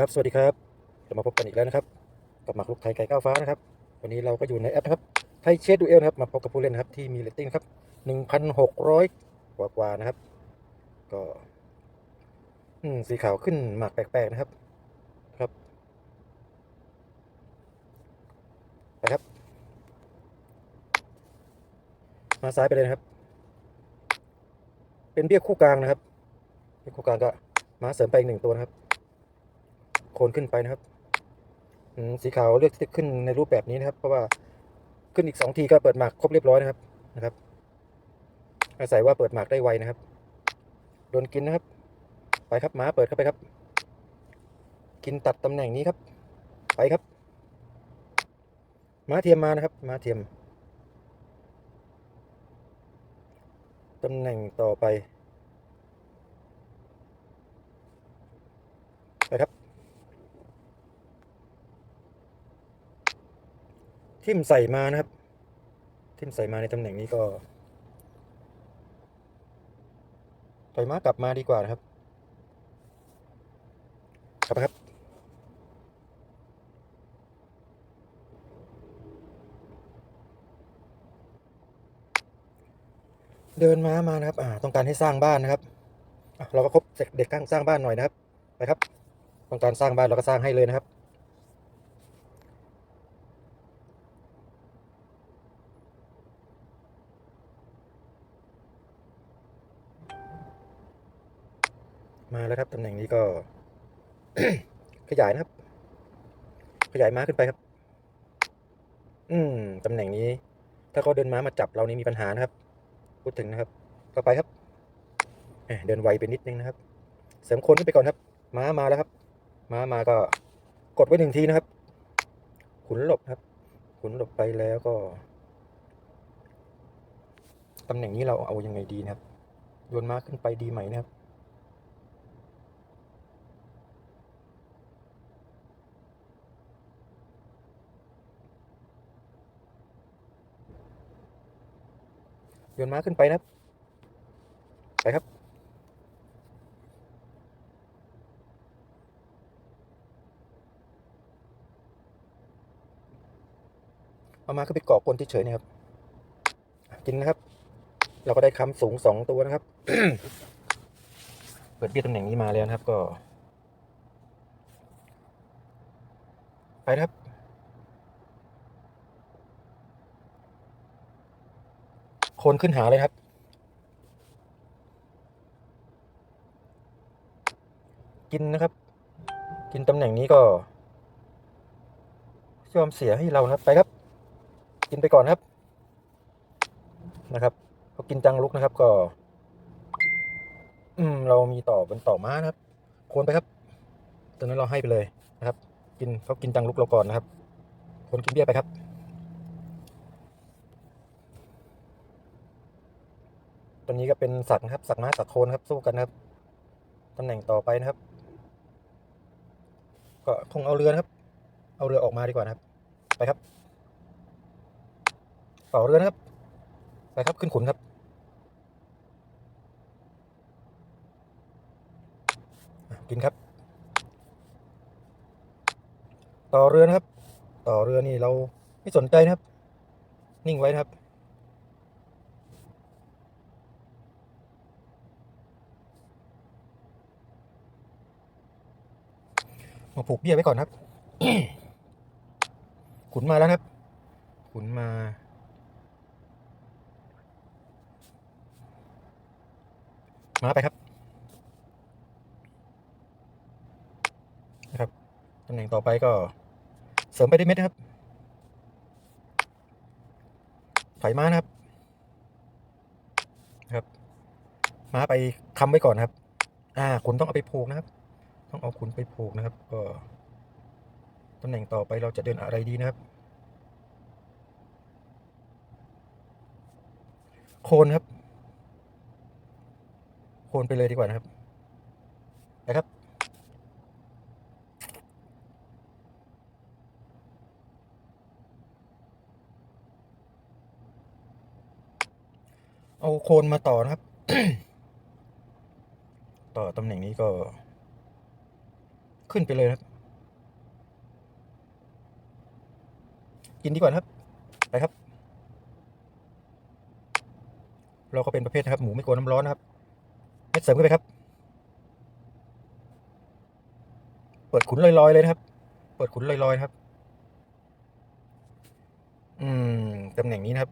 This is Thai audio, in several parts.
ครับ สวัสดีครับเรามาพบกันอีกแล้วนะครับกับหมากรุกไทยไก่ก้าวฟ้านะครับ วันนี้เราก็อยู่ในแอปนะครับไทยเชดดูเอลนะครับ มาพบกับผู้เล่นนะครับที่มีเรตติ้งครับ1,600กร้อยกว่ากว่านะครับ ก็อืมสีขาวขึ้นหมากแปลกๆนะครับ ครับไปครับ มาซ้ายไปเลยนะครับ เป็นเบี้ยคู่กลางนะครับเบี้ยคู่กลางก็มาเสริมไปอีกหนึ่งตัวนะครับ โคนขึ้นไปนะครับสีขาวเลือกที่จะขึ้นในรูปแบบนี้นะครับ เพราะว่าขึ้นอีกสองทีก็เปิดหมากครบเรียบร้อยนะครับนะครับ อาศัยว่าเปิดหมากได้ไวนะครับโดนกินนะครับ ไปครับหมาเปิดเข้าไปครับ กินตัดตำแหน่งนี้ครับ ไปครับม้าเทียมมานะครับม้าเทียมตำแหน่งต่อไปไปครับ ทิมใส่มานะครับ ทิมใส่มาในตำแหน่งนี้ก็ถอยม้ากลับมาดีกว่านะครับกลับครับ เดินม้ามานะครับ อ่า ต้องการให้สร้างบ้านนะครับเราก็ครบเด็กข้างสร้างบ้านหน่อยนะครับ ไปครับ ต้องการสร้างบ้านเราก็สร้างให้เลยนะครับ มาแล้วครับตำแหน่งนี้ก็ ขยายนะครับ ขยายม้าขึ้นไปครับ อืมตำแหน่งนี้ ถ้าเขาเดินม้ามาจับเรานี่มีปัญหานะครับ พูดถึงนะครับ ต่อไปครับเดินไวไปนิดนึงนะครับ เสริมคนขึ้นไปก่อนครับ ม้ามาแล้วครับ ม้ามาก็ กดไว้หนึ่งทีนะครับ ขุนหลบครับ ขุนหลบไปแล้วก็ตำแหน่งนี้เราเอายังไงดีนะครับโยนม้าขึ้นไปดีไหมนะครับ โยนม้าขึ้นไปนะครับ ไปครับ เอามาขึ้นไปเกาะกลนเฉยๆนะครับ กินนะครับ เราก็ได้คำสูงสองตัวนะครับ เปิดเบี้ยตำแหน่งนี้มาแล้วนะครับก็ ไปนะครับ คนขึ้นหาเลยครับ กินนะครับ กินตำแหน่งนี้ก็ยอมเสียให้เรานะครับไปครับ กินไปก่อนครับนะครับเขากินจังลุกนะครับก็ อืม เรามีต่อเป็นต่อม้านะครับโคนไปครับตอนนั้นเราให้ไปเลยนะครับ กินเขากินจังลุกเราก่อนนะครับ คนกินเบี้ยไปครับ ตอนนี้ก็เป็นสักนะครับ สักม้าสักโคนครับสู้กันครับตำแหน่งต่อไปนะครับ ก็คงเอาเรือนครับ เอาเรือออกมาดีกว่านะครับ ไปครับต่อเรือนะครับ ไปครับขึ้นขุนครับ กินครับ ต่อเรือนะครับ ต่อเรือนี่เราไม่สนใจนะครับ นิ่งไว้นะครับ มาผูกเบี้ยไว้ก่อนครับ ขุนมาแล้วครับ ขุนมา มาไปครับนะครับตำแหน่งต่อไปก็เสริมไปได้เม็ดนะครับถอยม้านะครับครับ ม้าไปค้ำไว้ก่อนครับ อ่าขุนต้องเอาไปผูกนะครับ ต้องเอาขุนไปผูกนะครับก็ตำแหน่งต่อไปเราจะเดินอะไรดีนะครับ โคนครับ โคนไปเลยดีกว่านะครับไปครับเอาโคนมาต่อนะครับ ต่อตำแหน่งนี้ก็ ขึ้นไปเลยครับ กินดีกว่านะครับ ไปครับ เราก็เป็นประเภทนะครับ หมูไม่กลัวน้ำร้อนนะครับเม็ดเสริมขึ้นไปครับ เปิดขุนลอยๆเลยนะครับ เปิดขุนลอยๆนะครับ อืมตำแหน่งนี้นะครับ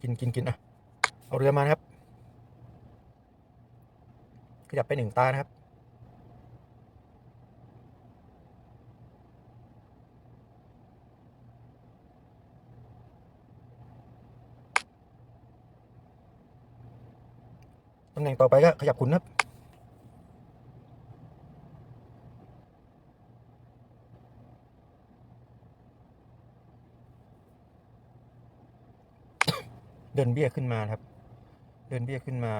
กินกินกินอะ เอาเรือมานะครับขยับไปหนึ่งตานะครับ ตำแหน่งต่อไปก็ขยับขุนครับเดินเบี้ยขึ้นมาครับ เดินเบี้ยขึ้นมา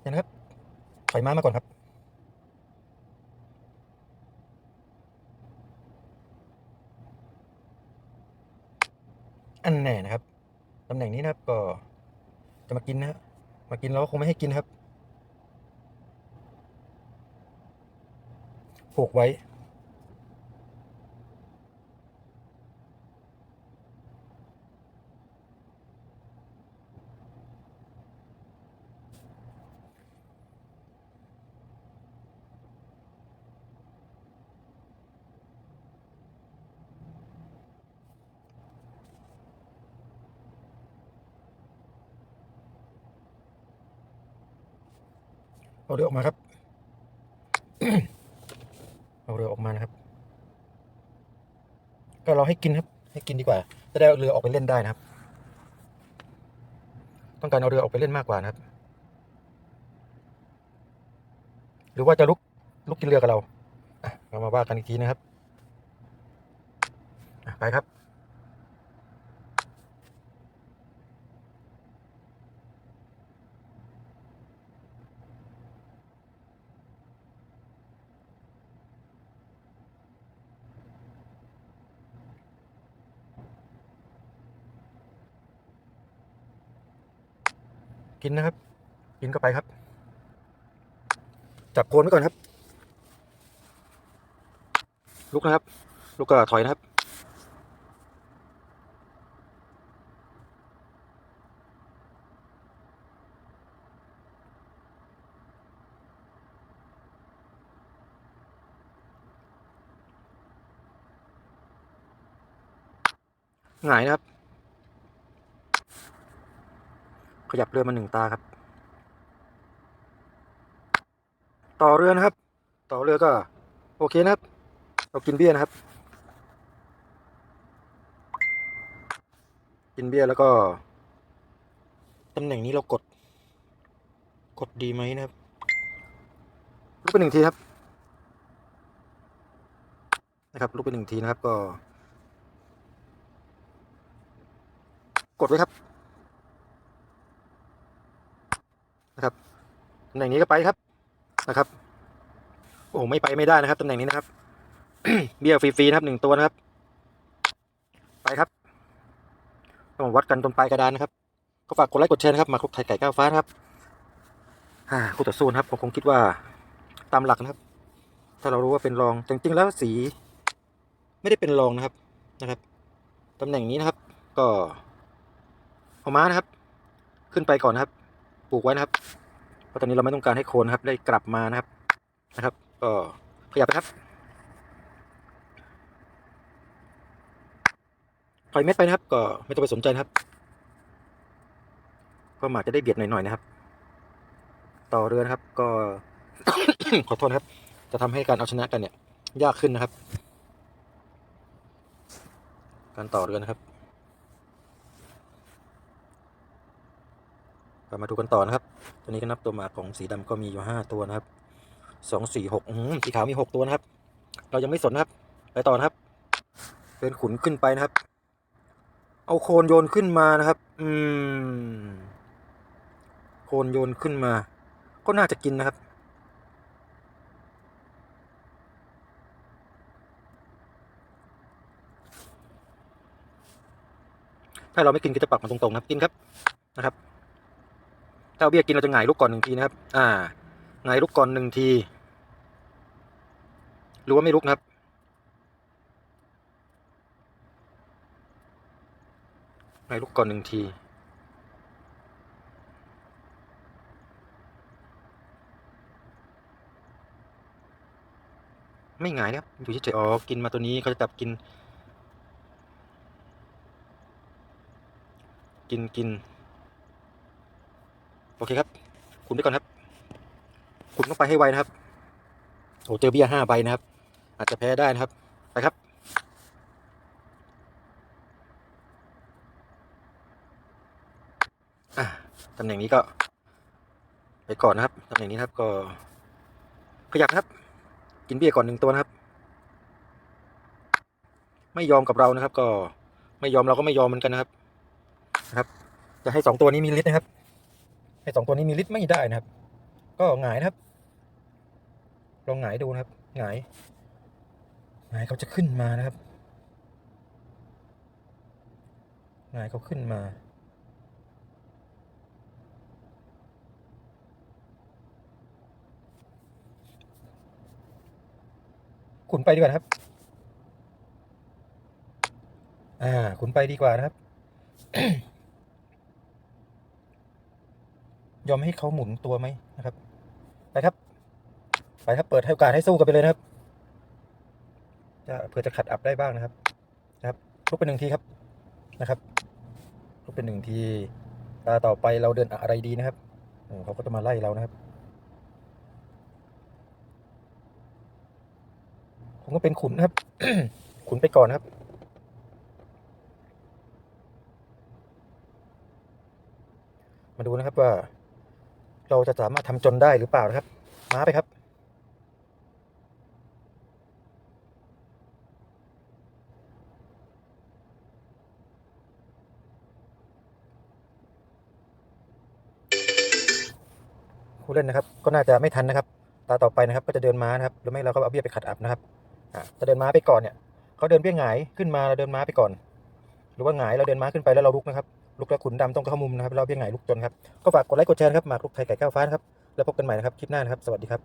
เดี๋ยวนะครับถอยม้ามาก่อนครับ อันแน่นะครับตำแหน่งนี้นะครับก็จะมากินนะมากินเราก็คงไม่ให้กินครับผูกไว้ เอาเรือออกมาครับ เอาเรือออกมานะครับ ก็เราให้กินครับ ให้กินดีกว่า จะได้เอาเรือออกไปเล่นได้นะครับ ต้องการเอาเรือออกไปเล่นมากกว่านะครับ หรือว่าจะลุกลุกกินเรือกับเราเรามาว่ากันอีกทีนะครับไปครับ กินนะครับ กินเข้าไปครับ จับโคนไว้ก่อนครับ ลุกนะครับ ลุกก็ถอยนะครับหงายนะครับ ข ยับเรือมาหนึ่งตาครับ ต่อเรือนะครับ ต่อเรือก็ โอเคนะครับ เรากินเบี้ยนะครับ กินเบี้ยแล้วก็ตำแหน่งนี้เรากด กดดีไหมนะครับลุกไปหนึ่งทีครับนะครับลุกไปหนึ่งทีนะครับก็ กดไว้ครับ นะครับตำแหน่งนี้ก็ไปครับนะครับ โอ้ไม่ไปไม่ได้นะครับตำแหน่งนี้นะครับ เบี้ยฟรีๆนะครับหนึ่งตัวนะครับ ไปครับต้องวัดกันตรงปลายกระดานนะครับ ก็ฝากกดไลค์กดแชร์นะครับมาคลุกไข่ไก่ก้าวฟ้านะครับอ่าคู่ต่อสู้นะครับผมคงคิดว่าตามหลักนะครับ ถ้าเรารู้ว่าเป็นรองจริงๆแล้วสี ไม่ได้เป็นรองนะครับนะครับตำแหน่งนี้นะครับ ก็เอาม้านะครับ ขึ้นไปก่อนนะครับ ปลูกไว้นะครับเพราะตอนนี้เราไม่ต้องการให้โคนนะครับ ได้กลับมานะครับนะครับ ก็ขยับไปครับถอยเม็ดไปนะครับ ก็ไม่ต้องไปสนใจนะครับ ก็หมากจะได้เบียดหน่อยๆนะครับ ต่อเรือนะครับ ก็ขอโทษครับ จะทำให้การเอาชนะกันเนี่ย ยากขึ้นนะครับ การต่อเรือนะครับ ก็มาดูกันต่อนะครับ ตัวนี้ก็นับตัวหมากของสีดำก็มีอยู่ห้าตัวนะครับสองสี่หกสีขาวมีหกตัวนะครับ เรายังไม่สนนะครับ ไปต่อนะครับ เป็นขุนขึ้นไปนะครับ เอาโคนโยนขึ้นมานะครับ อืม โคนโยนขึ้นมา ก็น่าจะกินนะครับถ้าเราไม่กินก็จะปักมันตรงๆนะครับกินครับนะครับ ถ้าเบี้ยกินเราจะหงายลูกก่อนหนึ่งทีนะครับ อ่าหงายลูกก่อนหนึ่งที หรือว่าไม่ลุกนะครับ หงายลูกก่อนหนึ่งทีไม่หงายนะครับอยู่เฉยๆอ๋อ กินมาตัวนี้เขาจะจับกิน กินกิน โอเคครับ คุณไปก่อนครับ คุณต้องไปให้ไวนะครับโอ้เจอเบี้ยห้าใบนะครับ อาจจะแพ้ได้นะครับ ไปครับตำแหน่งนี้ก็ ไปก่อนนะครับตำแหน่งนี้ครับก็ ขยับนะครับ กินเบี้ยก่อนหนึ่งตัวนะครับ ไม่ยอมกับเรานะครับ ก็ไม่ยอมเราก็ไม่ยอมเหมือนกันนะครับนะครับ จะให้สองตัวนี้มีฤทธิ์นะครับ ให้สองตัวนี้มีฤทธิ์ไม่ได้นะครับ ก็หงายนะครับ ลองหงายดูนะครับหงายหงายเขาจะขึ้นมานะครับหงายเขาขึ้นมาขุนไปดีกว่าครับ อ่าขุนไปดีกว่านะครับ ยอมให้เขาหมุนตัวไหมนะครับ ไปครับ ไปครับเปิดให้โอกาสให้สู้กันไปเลยนะครับ จะเพื่อจะขัดอับได้บ้างนะครับ นะครับลุกเป็นหนึ่งทีครับนะครับลุกเป็นหนึ่งทีตาต่อไปเราเดินอะไรดีนะครับโอ้เขาก็จะมาไล่เรานะครับผมก็เป็นขุนนะครับ ขุนไปก่อนครับมาดูนะครับว่า เราจะสามารถทำจนได้หรือเปล่านะครับม้าไปครับผู้เล่นนะครับ ก็น่าจะไม่ทันนะครับ ตาต่อไปนะครับ ก็จะเดินม้านะครับหรือไม่เราก็เอาเบี้ยไปขัดอับนะครับจะเดินม้าไปก่อนเนี่ยเขาเดินเบี้ยหงายขึ้นมาเราเดินม้าไปก่อน หรือว่าหงายเราเดินม้าขึ้นไปแล้วเราลุกนะครับ ลูกและขุนดำต้องเข้ามุมนะครับเราเบี้ยหงายลุกจนครับก็ฝากกดไลค์กดแชร์นะครับหมากลุกไทยไก่ก้าวฟ้านะครับแล้วพบกันใหม่นะครับคลิปหน้านะครับสวัสดีครับ